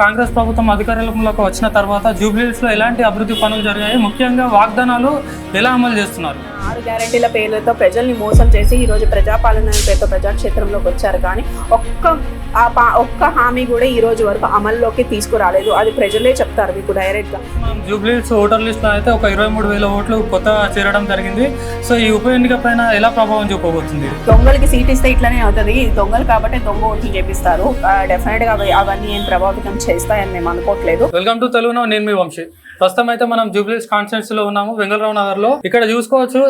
కాంగ్రెస్ ప్రభుత్వం అధికారంలోకి వచ్చిన తర్వాత జూబ్లీస్లో ఎలాంటి అభివృద్ధి పనులు జరిగాయి? ముఖ్యంగా వాగ్దానాలు ఎలా అమలు చేస్తున్నారు? ఆరు గ్యారంటీల పేర్లతో ప్రజల్ని మోసం చేసి ఈ రోజు ప్రజాపాలన పేరుతో ప్రజాక్షేత్రంలోకి వచ్చారు. కానీ ఒక్క ఆ పా- ఒక్క హామీ కూడా ఈ రోజు వరకు అమల్లోకి తీసుకురాలేదు. అది ప్రజలే చెప్తారు మీకు డైరెక్ట్గా మనం జూబ్లీస్ ఓటర్ లిస్ట్లో అయితే ఒక ఇరవై మూడు వేల ఓట్లు కొత్త చేరడం జరిగింది. సో ఈ ఉప ఎన్నిక పైన ఎలా ప్రభావం చూపబోతుంది? దొంగలకి సీట్ ఇస్తే ఇట్లనే అవుతుంది. దొంగలు కాబట్టి దొంగ ఓట్లు చేపిస్తారు. డెఫినెట్గా అవి- అవన్నీ ఏం ప్రభావితం చేస్తాయని మేము అనుకోవట్లేదు. వెల్కమ్ టు తెలుగునో నేను మీ వంశీ. ప్రస్తుతం అయితే మనం జూబ్లీస్ కాన్స్టిట్యూన్సీ లో ఉన్నాము వెంగళరావు నగర్లో. ఇక్కడ చూసుకోవచ్చు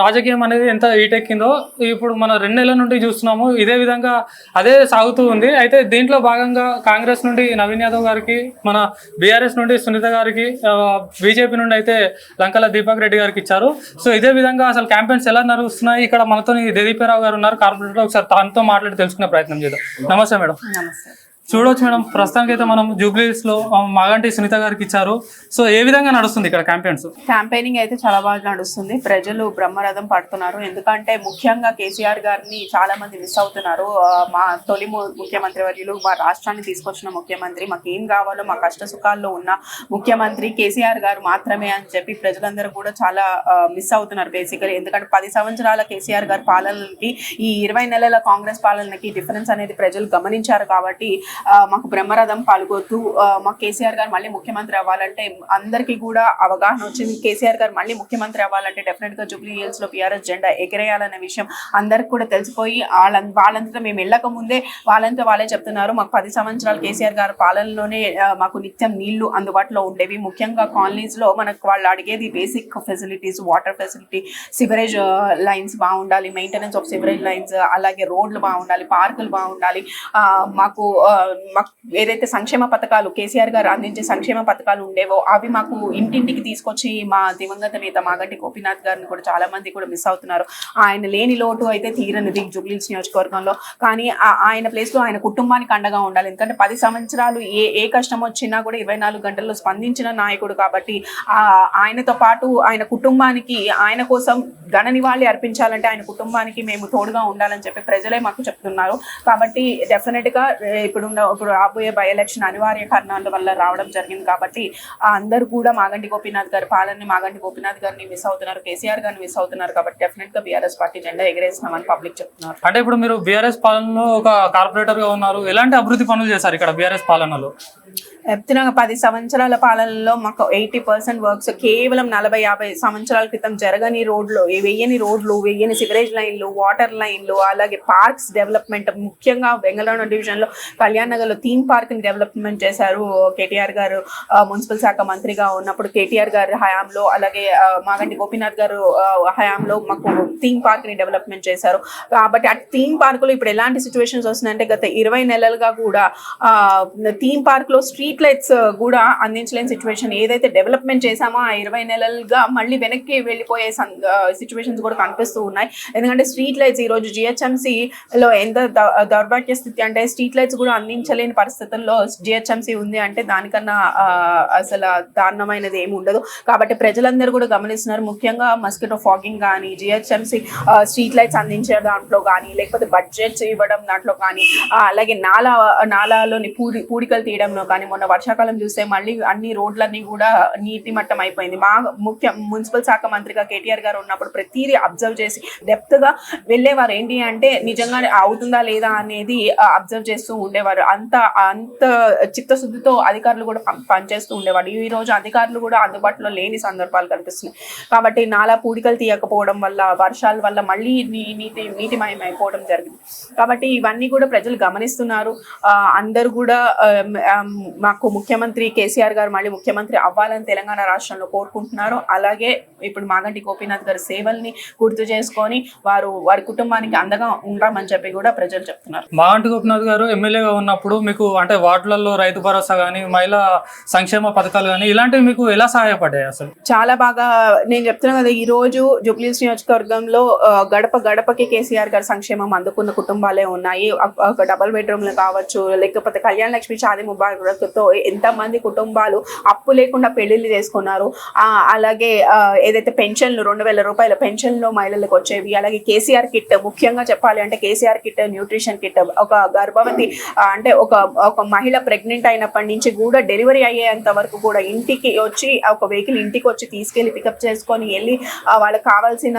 రాజకీయం అనేది ఎంత ఈటెక్కిందో ఇప్పుడు మన రెండు నెలల నుండి చూస్తున్నాము ఇదే విధంగా అదే సాగుతూ ఉంది. అయితే దీంట్లో భాగంగా కాంగ్రెస్ నుండి నవీన్ యాదవ్ గారికి మన బీఆర్ఎస్ నుండి సునీత గారికి బీజేపీ నుండి అయితే లంకల దీపక్ రెడ్డి గారికి ఇచ్చారు. సో ఇదే విధంగా అసలు క్యాంపెయిన్స్ ఎలా నడుస్తున్నాయి? ఇక్కడ మనతో దేదీపీరావు గారు ఉన్నారు కార్పొరేటర్ ఒకసారి తనతో మాట్లాడి తెలుసుకునే ప్రయత్నం చేద్దాం. నమస్తే మేడం. నమస్తే. చూడవచ్చు మేడం ప్రస్తుతానికి అయితే మనం జూబ్లీస్లో మాగంటి సునీత గారికి ఇచ్చారు. సో ఏ విధంగా నడుస్తుంది ఇక్కడ క్యాంపెయిన్స్ క్యాంపెయినింగ్ అయితే చాలా బాగా నడుస్తుంది. ప్రజలు బ్రహ్మరథం పడుతున్నారు. ఎందుకంటే ముఖ్యంగా కేసీఆర్ గారిని చాలా మంది మిస్ అవుతున్నారు మా తొలి ము- ముఖ్యమంత్రి వర్యులు మా రాష్ట్రాన్ని తీసుకొచ్చిన ముఖ్యమంత్రి. మాకు ఏం కావాలో మా కష్ట సుఖాల్లో ఉన్న ముఖ్యమంత్రి కేసీఆర్ గారు మాత్రమే అని చెప్పి ప్రజలందరూ కూడా చాలా మిస్ అవుతున్నారు బేసికలీ ఎందుకంటే పది సంవత్సరాల కేసీఆర్ గారి పాలనకి ఈ ఇరవై నెలల కాంగ్రెస్ పాలనకి డిఫరెన్స్ అనేది ప్రజలు గమనించారు కాబట్టి మాకు బ్రహ్మరథం పాల్గొతూ మా మాకు కేసీఆర్ గారు మళ్ళీ ముఖ్యమంత్రి అవ్వాలంటే అందరికీ కూడా అవగాహన వచ్చింది. కేసీఆర్ గారు మళ్ళీ ముఖ్యమంత్రి అవ్వాలంటే డెఫినెట్గా జూబ్లీ హిల్స్లో పిఆర్ఎస్ జెండా ఎగరేయాలనే విషయం అందరికి కూడా తెలిసిపోయి వాళ్ళ వాళ్ళంతా మేము వెళ్ళక ముందే వాళ్ళంతా వాళ్ళే చెప్తున్నారు. మాకు పది సంవత్సరాలు కేసీఆర్ గారి పాలనలోనే మాకు నిత్యం నీళ్ళు అందుబాటులో ఉండేవి. ముఖ్యంగా కాలనీస్లో మనకు వాళ్ళు అడిగేది basic facilities water facility sewerage lines బాగుండాలి. మెయింటెనెన్స్ ఆఫ్ సివరేజ్ లైన్స్ అలాగే రోడ్లు బాగుండాలి పార్కులు బాగుండాలి. మాకు మాకు ఏదైతే సంక్షేమ పథకాలు కేసీఆర్ గారు అందించే సంక్షేమ పథకాలు ఉండేవో అవి మాకు ఇంటింటికి తీసుకొచ్చి మా దివంగత నేత మాగంటి గోపీనాథ్ గారిని కూడా చాలా మంది కూడా మిస్ అవుతున్నారు. ఆయన లేని లోటు అయితే తీరనిది జుబ్లీస్ నియోజకవర్గంలో. కానీ ఆయన ప్లేస్లో ఆయన కుటుంబానికి అండగా ఉండాలి. ఎందుకంటే పది సంవత్సరాలు ఏ ఏ కష్టం వచ్చినా కూడా ఇరవై నాలుగు గంటల్లో స్పందించిన నాయకుడు కాబట్టి ఆ ఆయనతో పాటు ఆయన కుటుంబానికి ఆయన కోసం ఘన నివాళి అర్పించాలంటే ఆయన కుటుంబానికి మేము తోడుగా ఉండాలని చెప్పి ప్రజలే మాకు చెప్తున్నారు. కాబట్టి డెఫినెట్గా ఇప్పుడున్న ఇప్పుడు రాబోయే బై ఎలక్షన్ అనివార్య కారణాల వల్ల రావడం జరిగింది కాబట్టి ఆ అందరూ కూడా మాగంటి గోపీనాథ్ గారి పాలనని మాగంటి గోపీనాథ్ గారిని మిస్ అవుతున్నారు కేసీఆర్ గారిని మిస్ అవుతున్నారు కాబట్టి డెఫినెట్గా బీఆర్ఎస్ పార్టీ జెండా ఎగరేసినామని పబ్లిక్ చెప్తున్నారు. అంటే ఇప్పుడు మీరు బీఆర్ఎస్ పాలనలో ఒక కార్పొరేటర్గా ఉన్నారు ఎలాంటి అభివృద్ధి పనులు చేశారు ఇక్కడ బీఆర్ఎస్ పాలనలో? చెప్తున్నాక పది సంవత్సరాల పాలనలో మాకు ఎయిటీ పర్సెంట్ వర్క్స్ కేవలం నలభై యాభై సంవత్సరాల క్రితం జరగని రోడ్లు వెయ్యని రోడ్లు వెయ్యని సివరేజ్ లైన్లు వాటర్ లైన్లు అలాగే పార్క్స్ డెవలప్మెంట్ ముఖ్యంగా బెంగళూరు డివిజన్లో కళ్యాణ్ నగర్లో థీమ్ పార్క్ని డెవలప్మెంట్ చేశారు కేటీఆర్ గారు మున్సిపల్ శాఖ మంత్రిగా ఉన్నప్పుడు కేటీఆర్ గారు హయాంలో అలాగే మాగంటి గోపీనాథ్ గారు హయాంలో మాకు థీమ్ పార్క్ని డెవలప్మెంట్ చేశారు. కాబట్టి ఆ థీమ్ పార్క్లో ఇప్పుడు ఎలాంటి సిచ్యువేషన్స్ వస్తున్నాయంటే గత ఇరవై నెలలుగా కూడా థీమ్ పార్క్లో స్ట్రీట్ లైట్స్ కూడా అందించలేని సిచ్యువేషన్. ఏదైతే డెవలప్మెంట్ చేశామో ఆ ఇరవై నెలలుగా మళ్ళీ వెనక్కి వెళ్ళిపోయే సిచ్యువేషన్స్ కూడా కనిపిస్తూ ఉన్నాయి. ఎందుకంటే స్ట్రీట్ లైట్స్ ఈ రోజు GHMC లో ఎంత దౌర్భాగ్య స్థితి అంటే స్ట్రీట్ లైట్స్ కూడా అందించలేని పరిస్థితుల్లో జిహెచ్ఎంసీ ఉంది అంటే దానికన్నా అసలు దారుణమైనది ఏమి ఉండదు. కాబట్టి ప్రజలందరూ కూడా గమనిస్తున్నారు. ముఖ్యంగా మస్కిటో ఫాగింగ్ కానీ జిహెచ్ఎంసీ స్ట్రీట్ లైట్స్ అందించే దాంట్లో కానీ లేకపోతే బడ్జెట్స్ ఇవ్వడం దాంట్లో కానీ అలాగే నాలా నాలాలోని పూడి పూడికలు తీయడంలో కానీ మొన్న వర్షాకాలం చూస్తే మళ్ళీ అన్ని రోడ్లన్నీ కూడా నీటి మట్టం అయిపోయింది. మా ముఖ్య మున్సిపల్ శాఖ మంత్రిగా కేటీఆర్ గారు ఉన్నప్పుడు ప్రతిదీ అబ్జర్వ్ చేసి డెప్త్గా వెళ్ళేవారు. ఏంటి అంటే నిజంగా అవుతుందా లేదా అనేది అబ్జర్వ్ చేస్తూ ఉండేవారు. అంత అంత చిత్తశుద్ధితో అధికారులు కూడా పనిచేస్తూ ఉండేవారు ఈ రోజు అధికారులు కూడా అందుబాటులో లేని సందర్భాలు కనిపిస్తున్నాయి. కాబట్టి నాలా పూడికలు తీయకపోవడం వల్ల వర్షాల వల్ల మళ్ళీ నీటి నీటిమయం అయిపోవడం జరిగింది. కాబట్టి ఇవన్నీ కూడా ప్రజలు గమనిస్తున్నారు. ఆ, అందరూ కూడా మాకు ముఖ్యమంత్రి కేసీఆర్ గారు మళ్ళీ ముఖ్యమంత్రి అవ్వాలని తెలంగాణ రాష్ట్రంలో కోరుకుంటున్నారు. అలాగే ఇప్పుడు మాగంటి గోపీనాథ్ గారి సేవల్ని గుర్తు చేసుకొని వారు వారి కుటుంబానికి అండగా ఉంటామని చెప్పి కూడా ప్రజలు చెప్తున్నారు. మాగంటి గోపినాథ్ గారు ఎమ్మెల్యేగా ఉన్నప్పుడు మీకు అంటే వార్డులలో రైతు భరోసా కానీ మహిళా సంక్షేమ పథకాలు కానీ ఇలాంటివి మీకు ఎలా సహాయపడ్డాయి అసలు? చాలా బాగా నేను చెప్తున్నాను కదా ఈ రోజు జూబ్లీస్ నియోజకవర్గంలో గడప గడపకి కేసీఆర్ గారి సంక్షేమం అందుకున్న కుటుంబాలే ఉన్నాయి. ఒక- బెడ్రూమ్లు కావచ్చు లేకపోతే కళ్యాణ లక్ష్మి షాది ముబారక్తో ఎంతమంది కుటుంబాలు అప్పు లేకుండా పెళ్ళిళ్ళు చేసుకున్నారు. అలాగే ఏదైతే పెన్షన్లు రెండు వేల రూపాయల పెన్షన్లు మహిళలకు వచ్చేవి అలాగే కేసీఆర్ కిట్ ముఖ్యంగా చెప్పాలి అంటే కేసీఆర్ కిట్ న్యూట్రిషన్ కిట్ ఒక గర్భవతి అంటే ఒక ఒక మహిళ ప్రెగ్నెంట్ అయినప్పటి నుంచి కూడా డెలివరీ అయ్యేంత వరకు కూడా ఇంటికి వచ్చి ఒక వెహికల్ ఇంటికి వచ్చి తీసుకెళ్ళి పికప్ చేసుకొని వెళ్ళి వాళ్ళకి కావాల్సిన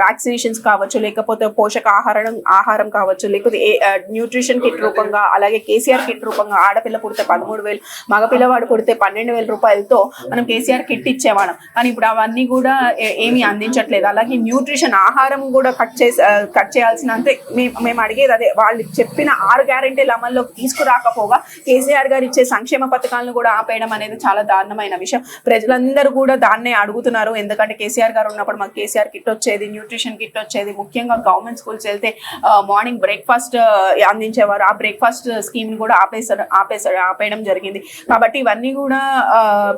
వ్యాక్సినేషన్స్ కావచ్చు లేకపోతే పోషక ఆహారం ఆహారం కావచ్చు లేకపోతే న్యూట్రిషన్ కిట్ రూపంగా అలాగే కేసీఆర్ కిట్ రూపంగా ఆడపిల్ల పుడితే పదమూడు వేలు మగపిల్లవాడు పుడితే పన్నెండు వేల రూపాయలతో మనం కేసీఆర్ కిట్ ఇచ్చేవాళ్ళం. కానీ ఇప్పుడు అవన్నీ కూడా ఏమీ అందించట్లేదు. అలాగే న్యూట్రిషన్ ఆహారం కూడా కట్ చేసి కట్ చేయాల్సిన అంటే మేము మేము అడిగేది అదే వాళ్ళు చెప్పిన ఆరు గ్యారెంటీ గ్యారెంటీలు అమల్లోకి తీసుకురాకపోగా కేసీఆర్ గారు ఇచ్చే సంక్షేమ పథకాలను కూడా ఆపేయడం అనేది చాలా దారుణమైన విషయం. ప్రజలందరూ కూడా దాన్నే అడుగుతున్నారు. ఎందుకంటే కేసీఆర్ గారు ఉన్నప్పుడు మాకు కేసీఆర్ కిట్ వచ్చేది న్యూట్రిషన్ కిట్ వచ్చేది. ముఖ్యంగా గవర్నమెంట్ స్కూల్స్ వెళ్తే మార్నింగ్ బ్రేక్ఫాస్ట్ అందించేవారు. ఆ బ్రేక్ఫాస్ట్ స్కీమ్ కూడా ఆపేసారు ఆపేసారు ఆపేయడం జరిగింది. కాబట్టి ఇవన్నీ కూడా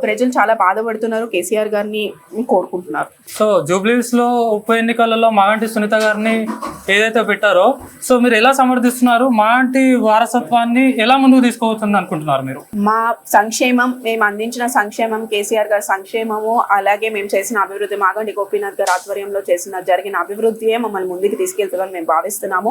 ప్రజలు చాలా బాధపడుతున్నారు. కేసీఆర్ గారిని కోరుకుంటున్నారు. సో జూబ్లీస్లో ఉప ఎన్నికలలో మాగంటి సునీత గారిని ఏదైతే పెట్టారో సో మీరు ఎలా సమర్థిస్తున్నారు? మాంటి వారసత్వాన్ని ఎలా ముందుకు తీసుకోవచ్చుంది అనుకుంటున్నారు మీరు? మా సంక్షేమం మేము అందించిన సంక్షేమం కేసీఆర్ గారి సంక్షేమము అలాగే మేము చేసిన అభివృద్ధి మాగండి గోపీనాథ్ గారి ఆధ్వర్యంలో చేసిన జరిగిన అభివృద్ధియే మమ్మల్ని ముందుకు తీసుకెళ్తుందని మేము భావిస్తున్నాము.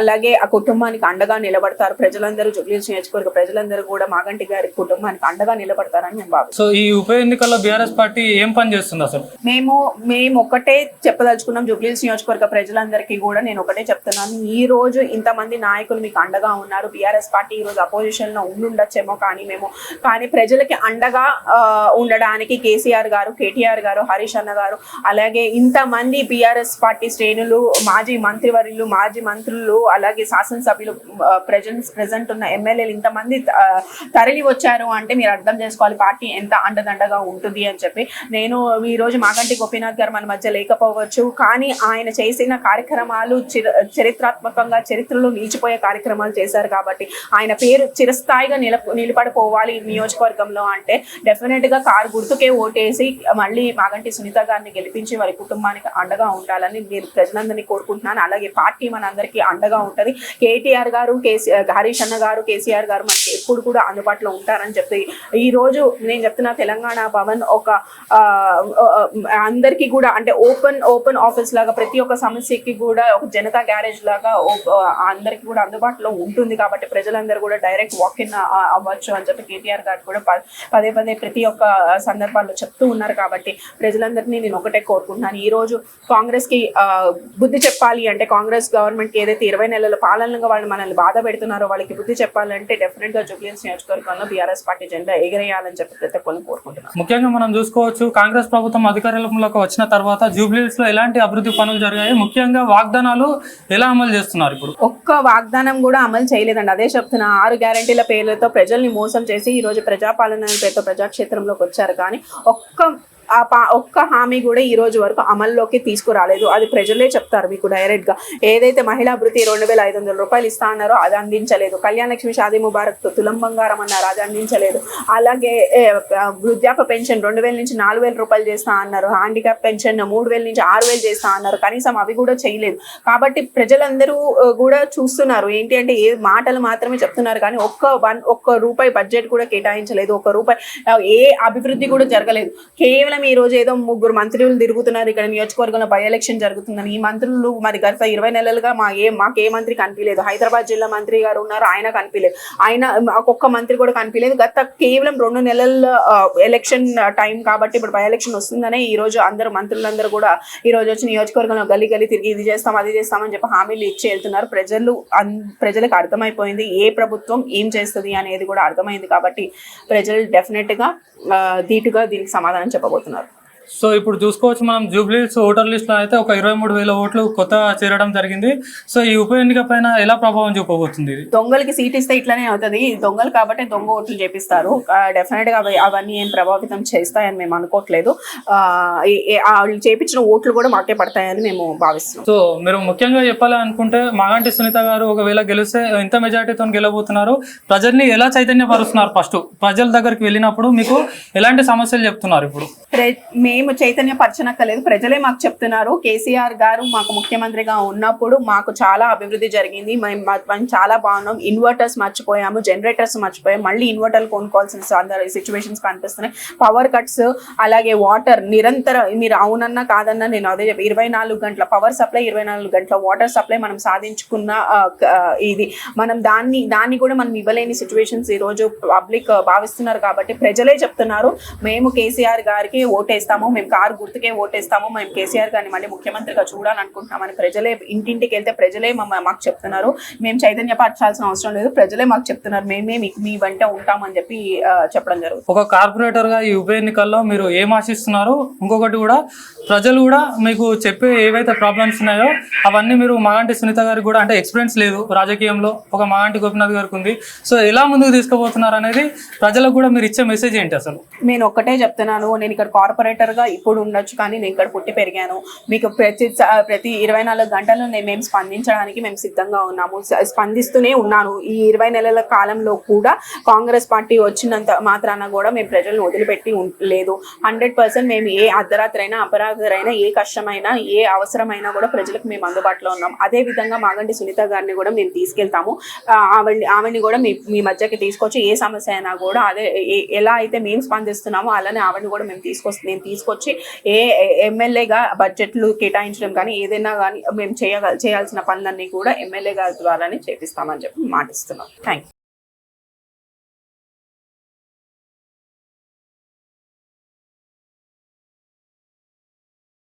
అలాగే ఆ కుటుంబానికి అండగా నిలబడతారు. ప్రజలందరూ జుబ్లీస్ నియోజకవర్గ ప్రజలందరూ కూడా మాగంటి గారి కుటుంబానికి అండగా నిలబడతారని మేము భావిస్తున్నాం సో ఈ ఉప ఎన్నికల్లో బీఆర్ఎస్ పార్టీ ఏం పని చేస్తుంది అసలు? మేము మేము ఒకటే చెప్పదలుచుకున్నాం జుబ్లీస్ నియోజకవర్గ ప్రజలందరికీ కూడా నేను ఒకటే చెప్తున్నాను. ఈ రోజు ఇంతమంది నాయకులు మీకు అండగా ఉన్నారు. బీఆర్ఎస్ పార్టీ ఈ రోజు అపోజిషన్లో ఉండుండొచ్చేమో కానీ మేము కానీ ప్రజలకి అండగా ఉండడానికి కేసీఆర్ గారు కేటీఆర్ గారు హరీష్ అన్న గారు అలాగే ఇంతమంది బీఆర్ఎస్ పార్టీ శ్రేణులు మాజీ మంత్రివర్యులు మాజీ మంత్రులు అలాగే శాసనసభ్యులు ప్రజెంట్ ప్రజెంట్ ఉన్న ఎమ్మెల్యేలు ఇంతమంది తరలి వచ్చారు అంటే మీరు అర్థం చేసుకోవాలి పార్టీ ఎంత అండదండగా ఉంటుంది అని చెప్పి. నేను ఈరోజు మాగంటి గోపీనాథ్ గారు మన మధ్య లేకపోవచ్చు కానీ ఆయన చేసిన కార్యక్రమాలు చరిత్రాత్మకంగా చరిత్రలో నిలిచిపోయే కార్యక్రమాలు చేశారు కాబట్టి ఆయన పేరు చిరస్థాయిగా నిల నిలబడిపోవాలి నియోజకవర్గంలో అంటే డెఫినెట్గా కారు గుర్తుకే ఓటేసి మళ్ళీ మాగంటి సునీత గారిని గెలిపించి వారి కుటుంబానికి అండగా ఉండాలని నేను ప్రజలందరినీ కోరుకుంటున్నాను. అలాగే పార్టీ మనందరికీ అండగా ఉంటుంది. కేటీఆర్ గారు కేసీ హరీష్ అన్న గారు కేసీఆర్ గారు మనకి ఎప్పుడు కూడా అందుబాటులో ఉంటారని చెప్పి ఈ రోజు నేను చెప్తున్నా తెలంగాణ భవన్ ఒక అందరికీ కూడా అంటే ఓపెన్ ఓపెన్ ఆఫీస్ లాగా ప్రతి ఒక్క సమస్యకి కూడా ఒక జనతా గ్యారేజ్ లాగా అందరికీ కూడా అందుబాటులో ఉంటుంది కాబట్టి ప్రజలందరూ కూడా డైరెక్ట్ వాక్ ఇన్ అవ్వచ్చు అని చెప్పి కేటీఆర్ గారు కూడా పదే పదే ప్రతి ఒక్క సందర్భాల్లో చెప్తూ ఉన్నారు కాబట్టి ప్రజలందరినీ నేను ఒకటే కోరుకుంటున్నాను. ఈ రోజు కాంగ్రెస్కి బుద్ధి చెప్పాలి అంటే కాంగ్రెస్ గవర్నమెంట్కి ఏదైతే ఇరవై నెలల పాలనగా వాళ్ళు మనల్ని బాధ పెడుతున్నారో వాళ్ళకి బుద్ధి చెప్పాలంటే డెఫినెట్గా జూబ్లీస్ నియోజకవర్గంలో బీఆర్ఎస్ పార్టీ జెండా ఎగరేయాలని చెప్పి ప్రతి ఒక్కరిని కోరుకుంటున్నాను. ముఖ్యంగా మనం చూసుకోవచ్చు కాంగ్రెస్ ప్రభుత్వం అధికారంలోకి వచ్చిన తర్వాత జూబ్లీస్లో ఎలాంటి అభివృద్ధి పనులు జరిగాయి? ముఖ్యంగా వాగ్దానాలు ఎలా అమలు చేస్తున్నారు ఇప్పుడు? ఒక్క వాగ్దానం కూడా అమలు చేయలేదండి. అదే చెప్తున్నా ఆరు గ్యారంటీల పేర్లతో ప్రజల్ని మోసం చేసి ఈ రోజు ప్రజాపాలన పేరుతో ప్రజాక్షేత్రంలోకి వచ్చారు. కానీ ఒక్క ఆ పా- ఒక్క హామీ కూడా ఈ రోజు వరకు అమల్లోకి తీసుకురాలేదు. అది ప్రజలే చెప్తారు మీకు డైరెక్ట్గా ఏదైతే మహిళా భృతి రెండు వేల ఐదు వందల రూపాయలు ఇస్తా అన్నారో అది అందించలేదు. కళ్యాణ లక్ష్మి షాదీ ముబారక్ తులం బంగారం అన్నారు అది అందించలేదు. అలాగే వృద్ధాప వృద్ధాప్య పెన్షన్ రెండు వేల నుంచి నాలుగు వేల రూపాయలు చేస్తా అన్నారు. హ్యాండిక్యాప్ పెన్షన్ మూడు వేల నుంచి ఆరు వేలు చేస్తా అన్నారు. కనీసం అవి కూడా చేయలేదు. కాబట్టి ప్రజలందరూ కూడా చూస్తున్నారు. ఏంటి అంటే ఏ మాటలు మాత్రమే చెప్తున్నారు. కానీ ఒక్క వన్ ఒక్క రూపాయి బడ్జెట్ కూడా కేటాయించలేదు. ఒక్క రూపాయి ఏ అభివృద్ధి కూడా జరగలేదు. కేవలం ఈ రోజు ఏదో ముగ్గురు మంత్రులు తిరుగుతున్నారు ఇక్కడ నియోజకవర్గంలో బై ఎలక్షన్ జరుగుతుందని. ఈ మంత్రులు మరి గత ఇరవై నెలలుగా మా ఏ మాకు ఏ మంత్రి కనిపించలేదు హైదరాబాద్ జిల్లా మంత్రి గారు ఉన్నారు ఆయన కనిపించలేదు ఆయన ఒక్కొక్క మంత్రి కూడా కనిపించలేదు గత కేవలం రెండు నెలల ఎలక్షన్ టైం కాబట్టి ఇప్పుడు బై ఎలక్షన్ వస్తుందనే ఈ రోజు అందరు మంత్రులందరూ కూడా ఈ రోజు వచ్చి నియోజకవర్గంలో గల్లీ గల్లీ తిరిగి ఇది చేస్తాం అది చేస్తామని చెప్పి హామీలు ఇచ్చి వెళ్తున్నారు. ప్రజలు ప్రజలకు అర్థమైపోయింది ఏ ప్రభుత్వం ఏం చేస్తుంది అనేది కూడా అర్థమైంది కాబట్టి ప్రజలు డెఫినెట్గా ధీటుగా దీనికి సమాధానం చెప్పబోతున్నారు. వెళ్ళిపోతున్నారు సో ఇప్పుడు చూసుకోవచ్చు మనం జూబ్లీస్ ఓటర్ లిస్ట్లో అయితే ఒక ఇరవై మూడు వేల ఓట్లు కొత్తగా చేరడం జరిగింది. సో ఈ ఉప ఎన్నిక పైన ఎలా ప్రభావం చూపబోతుంది ఇది? దొంగలకి సీట్ ఇస్తే ఇట్లానే అవుతుంది. దొంగలు కాబట్టి దొంగ ఓట్లు చేపిస్తారు. డెఫినెట్గా అవి అవన్నీ ఏం ప్రభావితం చేస్తాయని మేము అనుకోవట్లేదు వాళ్ళు చేపించిన ఓట్లు కూడా మాకే పడతాయని మేము భావిస్తున్నాం. సో మీరు ముఖ్యంగా చెప్పాలి అనుకుంటే మాగంటి సునీత గారు ఒకవేళ గెలిస్తే ఎంత మెజార్టీతో గెలబోతున్నారు ప్రజల్ని ఎలా చైతన్యపరుస్తున్నారు ఫస్ట్? ప్రజల దగ్గరికి వెళ్ళినప్పుడు మీకు ఎలాంటి సమస్యలు చెప్తున్నారు ఇప్పుడు? మేము మేము చైతన్య పరచనక్కలేదు ప్రజలే మాకు చెప్తున్నారు. కేసీఆర్ గారు మాకు ముఖ్యమంత్రిగా ఉన్నప్పుడు మాకు చాలా అభివృద్ధి జరిగింది. మేము చాలా బాగున్నాం. ఇన్వర్టర్స్ మర్చిపోయాము. జనరేటర్స్ మర్చిపోయాము. మళ్ళీ ఇన్వర్టర్లు కొనుక్కోవాల్సిన సిచ్యువేషన్స్ కనిపిస్తున్నాయి. పవర్ కట్స్ అలాగే వాటర్ నిరంతర మీరు అవునన్నా కాదన్నా నేను అదే చెప్పి ఇరవై నాలుగు గంటల పవర్ సప్లై ఇరవై నాలుగు గంటల వాటర్ సప్లై మనం సాధించుకున్న ఇది. మనం దాన్ని దాన్ని కూడా మనం ఇవ్వలేని సిచ్యువేషన్స్ ఈ రోజు పబ్లిక్ భావిస్తున్నారు కాబట్టి ప్రజలే చెప్తున్నారు. మేము కేసీఆర్ గారికి ఓటేస్తాము. మేము కారు గుర్తుకే ఓటేస్తాము మేము కేసీఆర్ గారిని మళ్ళీ ముఖ్యమంత్రిగా చూడాలనుకుంటున్నామని ప్రజలే ఇంటింటికి వెళ్తే ప్రజలే మాకు చెప్తున్నారు. మేము చైతన్యపరచాల్సిన అవసరం లేదు ప్రజలే మాకు చెప్తున్నారు మేమే మీకు మీ వెంట ఉంటామని చెప్పి చెప్పడం జరుగుతుంది. ఒక కార్పొరేటర్గా ఈ ఉప ఎన్నికల్లో మీరు ఏం ఆశిస్తున్నారు? ఇంకొకటి కూడా ప్రజలు కూడా మీకు చెప్పే ఏవైతే ప్రాబ్లమ్స్ ఉన్నాయో అవన్నీ మీరు మాగంటి సునీత గారికి కూడా అంటే ఎక్స్పీరియన్స్ లేదు రాజకీయంలో ఒక మాగంటి గోపినాథ్ గారికి ఉంది. సో ఎలా ముందుకు తీసుకుపోతున్నారు అనేది ప్రజలకు కూడా మీరు ఇచ్చే మెసేజ్ ఏంటి అసలు? నేను ఒక్కటే చెప్తున్నాను నేను ఇక్కడ కార్పొరేటర్ గా ఇప్పుడు ఉండొచ్చు కానీ నేను ఇక్కడ పుట్టి పెరిగాను. మీకు ప్రతి ప్రతి ఇరవై నాలుగు గంటలు నేను మేము స్పందించడానికి మేము సిద్ధంగా ఉన్నాము. స్పందిస్తూనే ఉన్నాను. ఈ ఇరవై నెలల కాలంలో కూడా కాంగ్రెస్ పార్టీ వచ్చినంత మాత్రాన కూడా మేము ప్రజలను వదిలిపెట్టి లేదు. హండ్రెడ్ పర్సెంట్ మేము ఏ అర్ధరాత్రైనా అపరాధరైనా ఏ కష్టమైనా ఏ అవసరమైనా కూడా ప్రజలకు మేము అందుబాటులో ఉన్నాం. అదే విధంగా మాగంటి సునీత గారిని కూడా మేము తీసుకెళ్తాము. ఆవిడ ఆవిడని కూడా మీ మీ మధ్యకి తీసుకొచ్చి ఏ సమస్య అయినా కూడా అదే ఎలా అయితే మేము స్పందిస్తున్నామో అలానే ఆవిడని కూడా మేము తీసుకొచ్చి నేను తీసుకొచ్చి ఏ ఎమ్మెల్యేగా బడ్జెట్లు కేటాయించడం కానీ ఏదైనా కానీ మేము చేయగల చేయాల్సిన పనులన్నీ కూడా ఎమ్మెల్యే గారి ద్వారానే చేపిస్తామని చెప్పి మాటిస్తున్నాం. థ్యాంక్